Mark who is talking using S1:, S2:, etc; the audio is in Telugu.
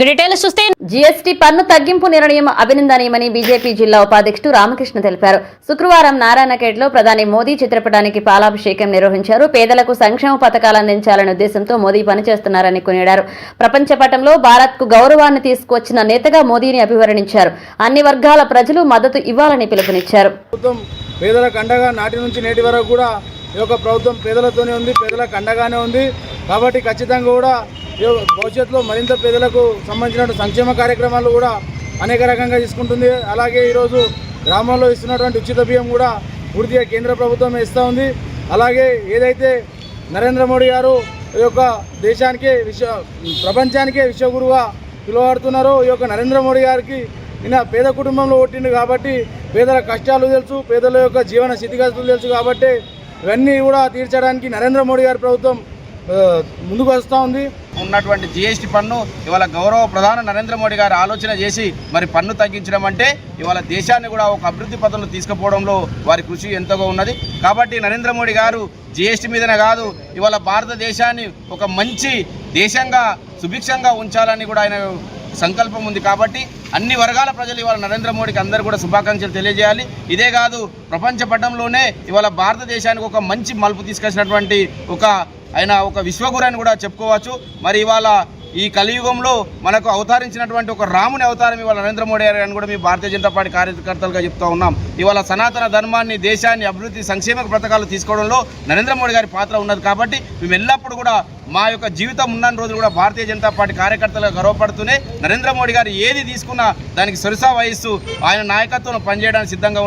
S1: డీటెయిల్స్ చూస్తే
S2: జీఎస్టీ పన్ను తగ్గింపు నిర్ణయం అభినందనీయమని బీజేపీ జిల్లా ఉపాధ్యక్షుడు రామకృష్ణ తెలిపారు. శుక్రవారం నారాయణఖేడ్లో ప్రధాని మోదీ చిత్రపటానికి పాలాభిషేకం నిర్వహించారు. పేదలకు సంక్షేమ పథకాలు అందించాలనే ఉద్దేశంతో మోదీ పనిచేస్తున్నారని కొనియాడారు. ప్రపంచ పటంలో భారత్కు గౌరవాన్ని తీసుకువచ్చిన నేతగా మోదీని అభివర్ణించారు. అన్ని వర్గాల ప్రజలు మద్దతు ఇవ్వాలని పిలుపునిచ్చారు.
S3: ప్రభుత్వం పేదలకు అండగా నాటి నుంచి నేటి వరకు కూడా ఈ యొక్క ప్రభుత్వం పేదలతోనే ఉంది పేదలకు అండగానే ఉంది. కాబట్టి ఖచ్చితంగా కూడా భవిష్యత్తులో మరింత పేదలకు సంబంధించిన సంక్షేమ కార్యక్రమాలు కూడా అనేక రకంగా తీసుకుంటుంది. అలాగే ఈరోజు గ్రామాల్లో ఇస్తున్నటువంటి ఉచిత బియ్యం కూడా పూర్తిగా కేంద్ర ప్రభుత్వం ఇస్తూ ఉంది. అలాగే ఏదైతే నరేంద్ర మోడీ గారు ఈ యొక్క దేశానికే విశ్వ ప్రపంచానికే విశ్వగురుగా పిలువబడుతున్నారో ఈ యొక్క నరేంద్ర మోడీ గారికి ఈయన పేద కుటుంబంలో ఓటిండు కాబట్టి పేదల కష్టాలు తెలుసు పేదల యొక్క జీవన స్థితిగతులు తెలుసు కాబట్టి ఇవన్నీ కూడా తీర్చడానికి నరేంద్ర మోడీ గారి ప్రభుత్వం ముందుకు వస్తూ ఉంది.
S4: ఉన్నటువంటి జిఎస్టీ పన్ను ఇవాళ గౌరవ ప్రధాని నరేంద్ర మోడీ గారు ఆలోచన చేసి మరి పన్ను తగ్గించడం అంటే ఇవాళ దేశాన్ని కూడా ఒక అభివృద్ధి పథంలో తీసుకుపోవడంలో వారి కృషి ఎంతగా ఉన్నది. కాబట్టి నరేంద్ర మోడీ గారు జిఎస్టీ మీదనే కాదు ఇవాళ భారతదేశాన్ని ఒక మంచి దేశంగా సుభిక్షంగా ఉంచాలని కూడా ఆయన సంకల్పం ఉంది కాబట్టి అన్ని వర్గాల ప్రజలు ఇవాళ నరేంద్ర మోడీకి అందరూ కూడా శుభాకాంక్షలు తెలియజేయాలి. ఇదే కాదు ప్రపంచ పటంలోనే ఇవాళ భారతదేశానికి ఒక మంచి మలుపు తీసుకొచ్చినటువంటి ఒక ఆయన ఒక విశ్వగురు అని కూడా చెప్పుకోవచ్చు. మరి ఇవాళ ఈ కలియుగంలో మనకు అవతరించినటువంటి ఒక రాముని అవతారం ఇవాళ నరేంద్ర మోడీ గారు అని కూడా మేము భారతీయ జనతా పార్టీ కార్యకర్తలుగా చెప్తా ఉన్నాం. ఇవాళ సనాతన ధర్మాన్ని దేశాన్ని అభివృద్ధి సంక్షేమ పథకాలు తీసుకోవడంలో నరేంద్ర మోడీ గారి పాత్ర ఉన్నది కాబట్టి మేము ఎల్లప్పుడూ కూడా మా యొక్క జీవితం ఉన్న రోజులు కూడా భారతీయ జనతా పార్టీ కార్యకర్తలుగా గర్వపడుతూనే నరేంద్ర మోడీ గారు ఏది తీసుకున్నా దానికి సొరసా వహిస్తూ ఆయన నాయకత్వం పనిచేయడానికి సిద్ధంగా